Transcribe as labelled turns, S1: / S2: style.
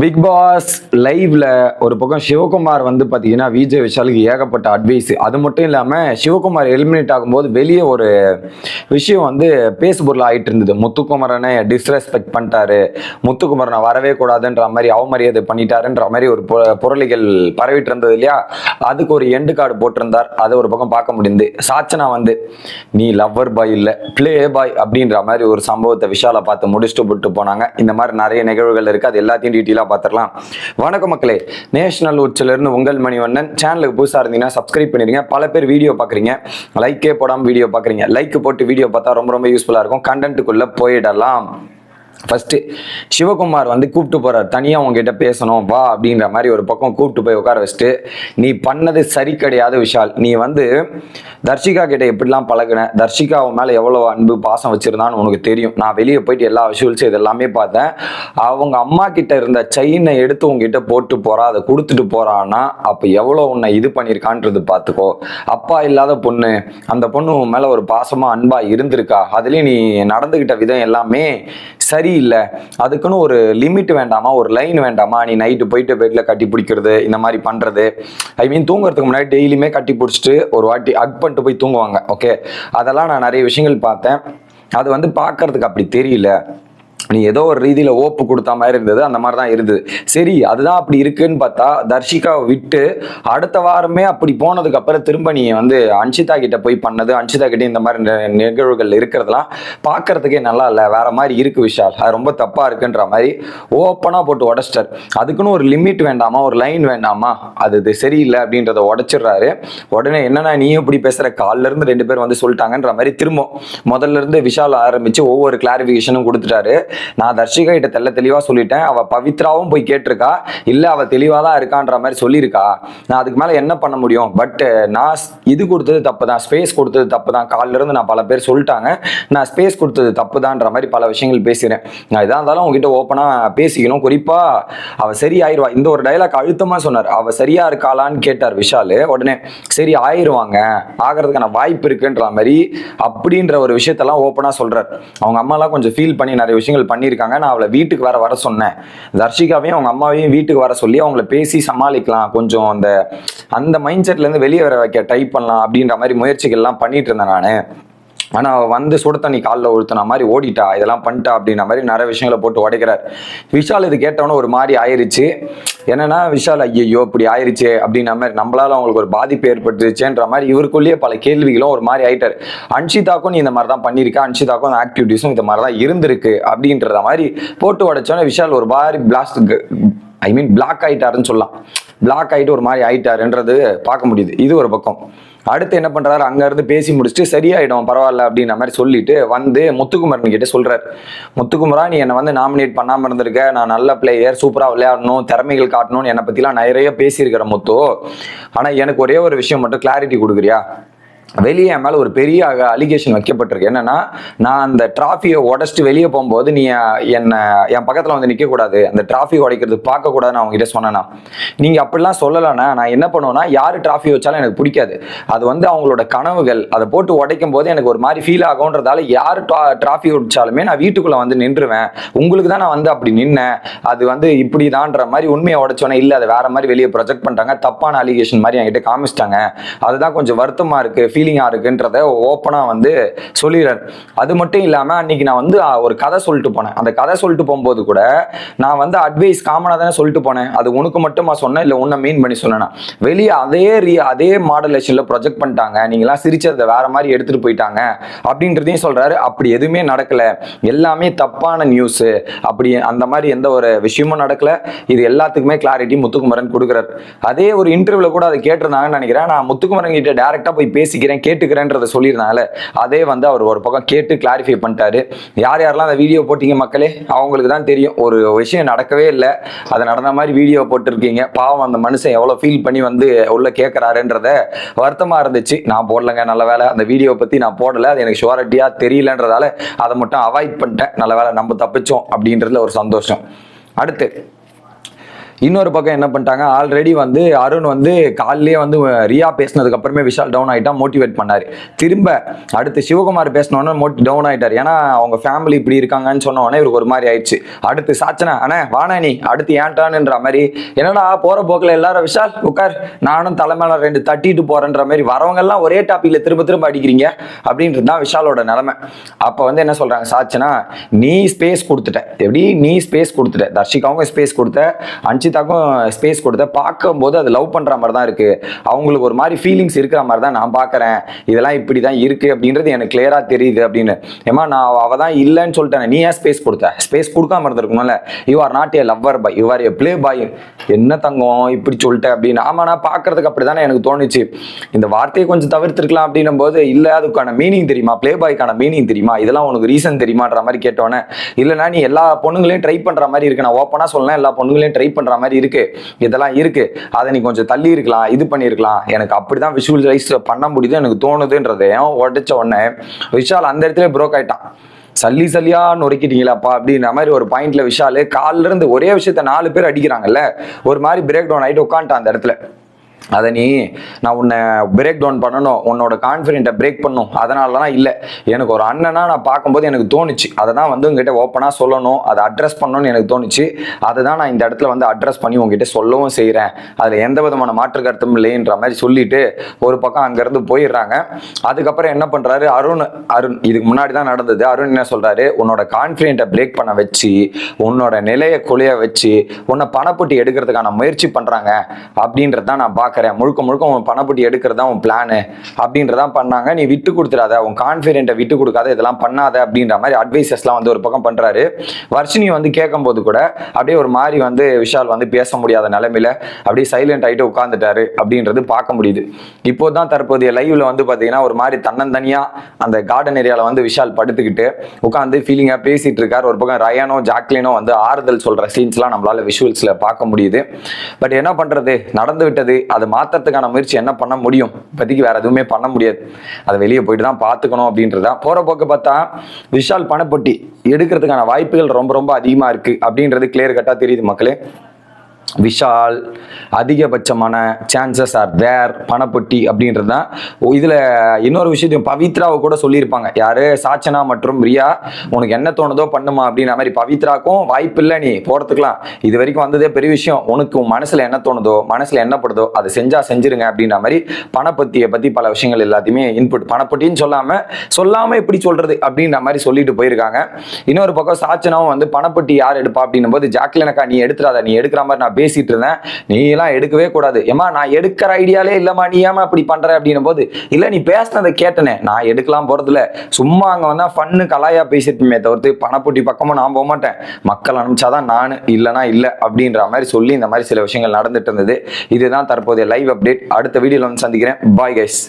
S1: Big pass லைவ்ல ஒரு பக்கம் சிவகுமார் வந்து பார்த்தீங்கன்னா விஜய் விஷாலுக்கு ஏகப்பட்ட அட்வைஸ் அது மட்டும் இல்லாமல் சிவகுமார் எலிமினேட் ஆகும்போது வெளியே ஒரு விஷயம் வந்து பேசுபொருள் ஆயிட்டு இருந்தது. முத்துக்குமரனை டிஸ்ரெஸ்பெக்ட் பண்ணிட்டாரு. முத்துக்குமரனை வரவே கூடாதுன்ற மாதிரி அவமரியாதை பண்ணிட்டாருன்ற மாதிரி ஒரு புரளிகள் பரவிட்டு இருந்தது இல்லையா? அதுக்கு ஒரு எண்டு கார்டு போட்டிருந்தார். அதை ஒரு பக்கம் பார்க்க முடியுது சாச்சனா வந்து நீ லவ்வர் பாய் இல்லை ப்ளே பாய் அப்படின்ற மாதிரி ஒரு சம்பவத்தை விஷாலை பார்த்து முடிச்சுட்டு விட்டு போனாங்க. இந்த மாதிரி நிறைய நிகழ்வுகள் இருக்கு. அது எல்லாத்தையும் டீட்டெயிலாக பார்த்துடலாம். வணக்கம் மக்களே நேஷனல் உச்சில இருந்து உங்கள் மணிவண்ணன். சேனலுக்கு புதுசாக இருந்தீங்கன்னா சப்ஸ்கிரைப் பண்ணிடுங்க. பல பேர் வீடியோ பார்க்குறீங்க. லைக்கே போடாமல் வீடியோ பார்க்குறீங்க. லைக் போட்டு வீடியோ பார்த்தா ரொம்ப ரொம்ப யூஸ்ஃபுல்லாக இருக்கும். கண்டென்ட்டுக்குள்ளே போயிடலாம். ஃபஸ்ட்டு சிவகுமார் வந்து கூப்பிட்டு போகிறார் தனியாக உங்ககிட்ட பேசணும் வா அப்படின்ற மாதிரி ஒரு பக்கம் கூப்பிட்டு போய் உட்கார வச்சுட்டு நீ பண்ணது சரி கிடையாது விஷால். நீ வந்து தர்ஷிகா கிட்ட எப்படிலாம் பழகின? தர்ஷிகா அவன் மேலே எவ்வளோ அன்பு பாசம் வச்சுருந்தான்னு உனக்கு தெரியும். நான் வெளியே போயிட்டு எல்லா விஷுவல்ஸும் இது எல்லாமே பார்த்தேன். அவங்க அம்மா கிட்ட இருந்த செயினை எடுத்து உங்ககிட்ட போட்டு போகிறா அதை கொடுத்துட்டு போகிறான்னா அப்போ எவ்வளோ உன்னை இது பண்ணியிருக்கான்றது பார்த்துக்கோ. அப்பா இல்லாத பொண்ணு அந்த பொண்ணு உன் மேலே ஒரு பாசமாக அன்பாக இருந்திருக்கா? அதுலேயும் நீ நடந்துக்கிட்ட விதம் எல்லாமே சரி சரியில்லை அதுக்குன்னு ஒரு லிமிட் வேண்டாமா? ஒரு லைன் வேண்டாமா? நீ நைட்டு போயிட்டு பெட்ல கட்டி பிடிக்கிறது இந்த மாதிரி பண்றது. ஐ மீன் தூங்குறதுக்கு முன்னாடி டெய்லியுமே கட்டி பிடிச்சிட்டு ஒரு வாட்டி அக் பண்ணிட்டு போய் தூங்குவாங்க ஓகே அதெல்லாம் நான் நிறைய விஷயங்கள் பார்த்தேன். அது வந்து பார்க்கறதுக்கு அப்படி தெரியல. நீ ஏதோ ஒரு ரீதியில் ஓப்பு கொடுத்த மாதிரி இருந்தது அந்த மாதிரி தான் இருந்தது. சரி அதுதான் அப்படி இருக்குன்னு பார்த்தா தர்ஷிகாவை விட்டு அடுத்த வாரமே அப்படி போனதுக்கு அப்புறம் திரும்ப நீ வந்து அன்ஷிதா கிட்ட போய் பண்ணது அன்ஷிதா கிட்ட இந்த மாதிரி நிகழ்வுகள் இருக்கிறதெல்லாம் பார்க்கறதுக்கே நல்லா இல்லை வேற மாதிரி இருக்கு விஷால். அது ரொம்ப தப்பா இருக்குன்ற மாதிரி ஓப்பனாக போட்டு உடச்சிட்டார். அதுக்குன்னு ஒரு லிமிட் வேண்டாமா? ஒரு லைன் வேண்டாமா? அது இது சரியில்லை அப்படின்றத உடச்சிடுறாரு. உடனே என்னன்னா நீ இப்படி பேசுற? காலில் இருந்து ரெண்டு பேர் வந்து சொல்லிட்டாங்கன்ற மாதிரி திரும்ப முதல்ல இருந்து விஷால் ஆரம்பிச்சு ஒவ்வொரு கிளாரிஃபிகேஷனும் கொடுத்துட்டாரு. நான் தர்ஷிகா கிட்ட தெல்ல தெளிவா சொல்லிட்டேன். அவ பவித்ராவும் போய் கேட்டிருக்கா. இல்ல அவ தெளிவா தான் இருக்கான்ற மாதிரி சொல்லியிருக்கா. நான் அதுக்கு மேல என்ன பண்ண முடியும்? பட் நான் இது கொடுத்தது தப்பு தான் ஸ்பேஸ் கொடுத்தது தப்பு தான் காலில இருந்து நான் பல பேர் சொல்லிட்டாங்க. நான் ஸ்பேஸ் கொடுத்தது தப்பு தான்ற மாதிரி பல விஷயங்கள் பேசுறேன் நான் இதாக இருந்தாலும் உங்ககிட்ட ஓப்பனா பேசிக்கணும். குறிப்பா அவ சரி ஆயிருவா இந்த ஒரு டைலாக் அழுத்தமா சொன்னார். அவ சரியா இருக்காளான்னு கேட்டார் விஷால். உடனே சரி ஆயிருவாங்க. ஆகிறதுக்கான வாய்ப்பு இருக்குன்ற மாதிரி அப்படின்ற ஒரு விஷயத்தெல்லாம் ஓப்பனா சொல்றார். அவங்க அம்மாலாம் கொஞ்சம் ஃபீல் பண்ணி நிறைய விஷயங்கள் பண்ணியிருக்காங்க. நான் அவளை வீட்டுக்கு வர வர சொன்னேன். தர்ஷிகாவையும் அவங்க அம்மாவையும் வீட்டுக்கு வர சொல்லி அவங்கள பேசி சமாளிக்கலாம். கொஞ்சம் அந்த அந்த மைண்ட் செட்ல இருந்து வெளியே வர வைக்க ட்ரை பண்ணலாம் அப்படின்ற மாதிரி முயற்சிகள்லாம் பண்ணிட்டு இருந்தேன் நான். ஆனால் அவ வந்து சுட தண்ணி காலில் உழுத்துன மாதிரி ஓடிட்டா இதெல்லாம் பண்ணிட்டா அப்படின்ற மாதிரி நிறைய விஷயங்களை போட்டு உடைக்கிறார். விஷால் இது கேட்டவொன்னே ஒரு மாதிரி ஆயிருச்சு. என்னன்னா விஷால் ஐயோ இப்படி ஆயிருச்சு அப்படின்ற மாதிரி நம்மளால அவங்களுக்கு ஒரு பாதிப்பு ஏற்பட்டுருச்சுன்ற மாதிரி இவருக்குள்ளேயே பல கேள்விகளும் ஒரு மாதிரி ஆயிட்டார். அன்ஷிதாக்கும் நீ இந்த மாதிரி தான் பண்ணியிருக்க அன்ஷிதாக்கும் அந்த ஆக்டிவிட்டிஸும் இந்த மாதிரி தான் இருந்திருக்கு அப்படின்றத மாதிரி போட்டு உடைச்சோன்னே விஷால் ஒரு மாதிரி பிளாஸ்ட் ஐ மீன் பிளாக் ஆயிட்டாருன்னு சொல்லலாம். பிளாக் ஆகிட்டு ஒரு மாதிரி ஆயிட்டாருன்றது பார்க்க முடியுது. இது ஒரு பக்கம். அடுத்து என்ன பண்ணுறாரு அங்கேருந்து பேசி முடிச்சுட்டு சரியாயிடும் பரவாயில்ல அப்படின்ற மாதிரி சொல்லிட்டு வந்து முத்துக்குமரன் கிட்ட சொல்கிறார் முத்துக்குமரா நீ என்னை வந்து நாமினேட் பண்ணாமல் இருந்திருக்க. நான் நல்ல பிளேயர் சூப்பராக விளையாடணும் திறமைகள் காட்டணும்னு என்னை பற்றிலாம் நிறைய பேசியிருக்கிற முத்து. ஆனால் எனக்கு ஒரே ஒரு விஷயம் மட்டும் கிளாரிட்டி கொடுக்குறியா? வெளியே என் மேல ஒரு பெரிய அலிகேஷன் வைக்கப்பட்டிருக்கு. என்னன்னா நான் அந்த டிராஃபியை உடச்சிட்டு வெளியே போகும்போது நீ என்ன என் பக்கத்துல வந்து நிக்க கூடாது. அந்த டிராஃபி உடைக்கிறது பார்க்க கூடாதுன்னு அவங்க கிட்ட சொன்னேன்னா நீங்க அப்படிலாம் சொல்லலைன்னா நான் என்ன பண்ணுவேன்னா யாரு டிராஃபி வச்சாலும் எனக்கு பிடிக்காது. அது வந்து அவங்களோட கனவுகள். அதை போட்டு உடைக்கும் போது எனக்கு ஒரு மாதிரி ஃபீல் ஆகுன்றதால யார் டிராஃபி வச்சாலுமே நான் வீட்டுக்குள்ள வந்து நின்றுவேன். உங்களுக்கு தான் நான் வந்து அப்படி நின்னேன். அது வந்து இப்படிதான்ற மாதிரி உண்மையை உடைச்சோன்னே இல்லை. அதை வேற மாதிரி வெளியே ப்ரொஜெக்ட் பண்ணிட்டாங்க. தப்பான அலிகேஷன் மாதிரி என்கிட்ட காமிச்சிட்டாங்க. அதுதான் கொஞ்சம் வருத்தமா இருக்கு. ஃபீலிங்காக இருக்குன்றத ஓப்பனாக வந்து சொல்லிடுறார். அது மட்டும் இல்லாமல் அன்னைக்கு நான் வந்து ஒரு கதை சொல்லிட்டு போனேன். அந்த கதை சொல்லிட்டு போகும்போது கூட நான் வந்து அட்வைஸ் காமனாக தானே சொல்லிட்டு போனேன். அது உனக்கு மட்டும் நான் சொன்னேன் இல்லை உன்னை மீன் பண்ணி சொன்னேனா? வெளியே அதே ரீ அதே மாடலேஷனில் ப்ரொஜெக்ட் பண்ணிட்டாங்க. நீங்களாம் சிரிச்சதை வேற மாதிரி எடுத்துட்டு போயிட்டாங்க. அப்படின்றதையும் சொல்றாரு. அப்படி எதுவுமே நடக்கலை. எல்லாமே தப்பான நியூஸ் அப்படி அந்த மாதிரி எந்த ஒரு விஷயமும் நடக்கல. இது எல்லாத்துக்குமே கிளாரிட்டி முத்துக்குமரன் கொடுக்குறாரு. அதே ஒரு இன்டர்வியூல கூட அதை கேட்டிருந்தாங்கன்னு நினைக்கிறேன். நான் முத்துக்குமரன் கிட்ட டேரக்டா போய் பேசிக்கிறேன் கேட்டுக்கிறேன்றதை சொல்லியிருந்தாங்கல்ல அதே வந்து அவர் ஒரு பக்கம் கேட்டு கிளாரிஃபை பண்ணிட்டாரு. யார் யாரெல்லாம் அந்த வீடியோ போட்டீங்க மக்களே? அவங்களுக்கு தான் தெரியும். ஒரு விஷயம் நடக்கவே இல்லை. அது நடந்த மாதிரி வீடியோ போட்டிருக்கீங்க. பாவம் அந்த மனுஷன் எவ்வளோ ஃபீல் பண்ணி வந்து உள்ள கேட்குறாருன்றத வருத்தமாக இருந்துச்சு. நான் போடலங்க நல்ல வேலை அந்த வீடியோ பற்றி நான் போடலை. அது எனக்கு ஷுவாரிட்டியாக தெரியலன்றதால அதை மட்டும் அவாய்ட் பண்ணிட்டேன். நல்ல வேலை நம்ம தப்பிச்சோம் அப்படின்றதுல ஒரு சந்தோஷம். அடுத்து இன்னொரு பக்கம் என்ன பண்ணிட்டாங்க? ஆல்ரெடி வந்து அருண் வந்து காலிலேயே வந்து ரியா பேசினதுக்கு அப்புறமே விஷால் டவுன் ஆகிட்டா மோட்டிவேட் பண்ணார். திரும்ப அடுத்து சிவகுமார் பேசினோன்னே மோட்டி டவுன் ஆகிட்டார் ஏன்னா அவங்க ஃபேமிலி இப்படி இருக்காங்கன்னு சொன்ன உடனே இவருக்கு ஒரு மாதிரி ஆயிடுச்சு. அடுத்து சாச்சனா அண்ணே வாணா நீ அடுத்து ஏன்டான்ன்ற மாதிரி. என்னடா போகிற போக்கில் எல்லாரும் விஷால் உட்கார். நானும் தலைமையில ரெண்டு தட்டிட்டு போகிறேன்ற மாதிரி. வரவங்கெல்லாம் ஒரே டாப்பிக்கில் திரும்ப திரும்ப அடிக்கிறீங்க? அப்படின்றது தான் விஷாலோட நிலமை. அப்போ வந்து என்ன சொல்கிறாங்க சாச்சனா நீ ஸ்பேஸ் கொடுத்துட்ட. எப்படி? நீ ஸ்பேஸ் கொடுத்துட்ட. தர்ஷிகாவும் ஸ்பேஸ் கொடுத்த. அன்சிதாக்கும் ஸ்பேஸ் கொடுத்த பார்க்கும்போது அது லவ் பண்ணுற மாதிரி தான் இருக்கு. அவங்களுக்கு ஒரு மாதிரி ஃபீலிங்ஸ் இருக்கிற மாதிரி தான் நான் பார்க்கறேன். இதெல்லாம் இப்படி தான் இருக்கு அப்படின்றது எனக்கு கிளியராக தெரியுது அப்படின்னு. ஏமா நான் அவள் தான் இல்லைன்னு சொல்லிட்டேன் நீ ஏன் ஸ்பேஸ் கொடுத்த? ஸ்பேஸ் கொடுக்காம இருந்திருக்கணும்ல. You are not a lover boy you are a play boy என்ன தங்கம் இப்படி சொல்லிட்டேன் அப்படின்னு. ஆமாம் நான் பார்க்கறதுக்கு அப்படிதானே எனக்கு தோணுச்சு. இந்த வார்த்தையை கொஞ்சம் தவிர்த்துருக்கலாம் அப்படின்னும் போது இல்லை அதுக்கான மீனிங் தெரியுமா? ப்ளே பாய்க்கான மீனிங் தெரியுமா? இதெல்லாம் உனக்கு ரீசன் தெரியுமான்ற மாதிரி கேட்டோன்னே இல்லைனா நீ எல்லா பொண்ணுங்களையும் ட்ரை பண்ணுற மாதிரி இருக்கு நான் ஓப்பனா சொல்லலாம் எல்லா பொண்ணுங்களையும் ட்ரை பண்ணுற மாதிரி இருக்கு. இதெல்லாம் இருக்கு. அதை நீ கொஞ்சம் தள்ளி இருக்கலாம் இது பண்ணியிருக்கலாம். எனக்கு அப்படிதான் விஷுவலைஸ் பண்ண முடியுது எனக்கு தோணுதுன்றதையும் உடைச்ச உடனே விஷால் அந்த இடத்துல ப்ரோக் ஆயிட்டான். சல்லி சல்லியா நொறுக்கிட்டீங்களாப்பா அப்படின்ற மாதிரி ஒரு பாயிண்ட்ல விஷால் கால்ல இருந்து ஒரே விஷயத்த நாலு பேர் அடிக்கிறாங்கல்ல ஒரு மாதிரி பிரேக் டவுன் ஆயிட்டு உட்காந்துட்டான் அந்த இடத்துல. அதை நீ நான் உன்னை பிரேக் டவுன் பண்ணணும் உன்னோட கான்ஃபிடென்ட்டை பிரேக் பண்ணும். அதனாலலாம் இல்லை. எனக்கு ஒரு அண்ணனா நான் பார்க்கும்போது எனக்கு தோணுச்சு. அதை தான் வந்து உங்ககிட்ட ஓப்பனாக சொல்லணும். அதை அட்ரஸ் பண்ணணும்னு எனக்கு தோணுச்சு. அதை தான் நான் இந்த இடத்துல வந்து அட்ரஸ் பண்ணி உங்ககிட்ட சொல்லவும் செய்கிறேன் அதில் எந்த விதமான மாற்று கருத்தும் இல்லைன்ற மாதிரி சொல்லிட்டு ஒரு பக்கம் அங்கேருந்து போயிடுறாங்க. அதுக்கப்புறம் என்ன பண்ணுறாரு அருண் அருண் இதுக்கு முன்னாடி தான் நடந்தது. அருண் என்ன சொல்கிறாரு உன்னோட கான்ஃபிடென்ட்டை பிரேக் பண்ண வச்சு உன்னோட நிலையை குலைய வச்சு உன்னை பணப்பட்டி எடுக்கிறதுக்கான முயற்சி பண்ணுறாங்க அப்படின்றத தான் நான் பார்க்குறேன் முழுக்க முழுக்க உன் பணப்பட்டி எடுக்கிறது தான் உன் பிளானு அப்படின்றதான் பண்ணாங்க. நீ விட்டு கொடுத்துடாத. உன் கான்ஃபிடென்ட்டை விட்டு கொடுக்காத. இதெல்லாம் பண்ணாத அப்படின்ற மாதிரி அட்வைசஸ்லாம் வந்து ஒரு பக்கம் பண்ணுறாரு வர்ஷினி வந்து கேட்கும்போது கூட அப்படியே ஒரு மாதிரி வந்து விஷால் வந்து பேச முடியாத நிலைமையில அப்படியே சைலண்ட் ஆகிட்டு உட்காந்துட்டாரு அப்படின்றது பார்க்க முடியுது. இப்போ தான் தற்போதைய லைவ்ல வந்து பார்த்தீங்கன்னா ஒரு மாதிரி தன்னந்தனியா அந்த கார்டன் ஏரியாவில் வந்து விஷால் படுத்துக்கிட்டு உட்காந்து ஃபீலிங்காக பேசிட்டு இருக்காரு. ஒரு பக்கம் ரயானோ ஜாக்லினோ வந்து ஆறுதல் சொல்ற சீன்ஸ்லாம் நம்மளால விஷுவல்ஸில் பார்க்க முடியுது. பட் என்ன பண்றது? நடந்து விட்டது. அதை மாத்துறதுக்கான முயற்சி என்ன பண்ண முடியும்? இப்போதைக்கு வேற எதுவுமே பண்ண முடியாது. அதை வெளியே போயிட்டு தான் பார்த்துக்கணும் அப்படின்றதான் போகிற போக்கு பார்த்தா விஷால் பணப்பொட்டி எடுக்கிறதுக்கான வாய்ப்புகள் ரொம்ப ரொம்ப அதிகமா இருக்கு. அப்படின்றது கிளியர் கட்டாக தெரியுது மக்களே. விஷால் அதிகபட்சமான சான்சஸ் ஆர் தேர் பணப்பொட்டி அப்படின்றது தான். இதில் இன்னொரு விஷயத்தையும் பவித்ராவை கூட சொல்லியிருப்பாங்க. யாரு? சாச்சனா மற்றும் ரியா உனக்கு என்ன தோணுதோ பண்ணுமா அப்படின்ற மாதிரி பவித்ராக்கும் வாய்ப்பு இல்லை நீ போகிறதுக்கலாம் இது வரைக்கும் வந்ததே பெரிய விஷயம். உனக்கு உன் மனசில் என்ன தோணுதோ மனசில் என்ன படுதோ அதை செஞ்சால் செஞ்சிருங்க அப்படின்ற மாதிரி பணப்பத்தியை பற்றி பல விஷயங்கள் எல்லாத்தையுமே இன்புட் பணப்பட்டின்னு சொல்லாமல் சொல்லாமல் எப்படி சொல்கிறது அப்படின்ற மாதிரி சொல்லிட்டு போயிருக்காங்க. இன்னொரு பக்கம் சாச்சனாவும் வந்து பணப்பட்டி யார் எடுப்பா? அப்படின்னும் போது ஜாக்லினக்கா நீ எடுத்துடாத நீ எடுக்கிற மாதிரி நான் பேசிட்டு இருந்தேன் நீ எல்லாம் எடுக்கவே கூடாது. ஏமா நான் எடுக்கிற ஐடியாலே இல்லம்மா. நீ ஏமா அப்படி பண்ற? அப்படின்னும் போது இல்ல நீ பேசினதை கேட்டனே. நான் எடுக்கலாம் போறதுல சும்மா அங்க வந்தா ஃபன்னு கலாயா பேசிட்டுமே தவிர்த்து பணப்பொட்டி பக்கமும் நான் போக மாட்டேன். மக்கள் அனுப்பிச்சாதான் நான் இல்லைனா இல்லை அப்படின்ற மாதிரி சொல்லி இந்த மாதிரி சில விஷயங்கள் நடந்துட்டு இருந்தது. இதுதான் தற்போதைய லைவ் அப்டேட் அடுத்த வீடியோல வந்து சந்திக்கிறேன். Bye guys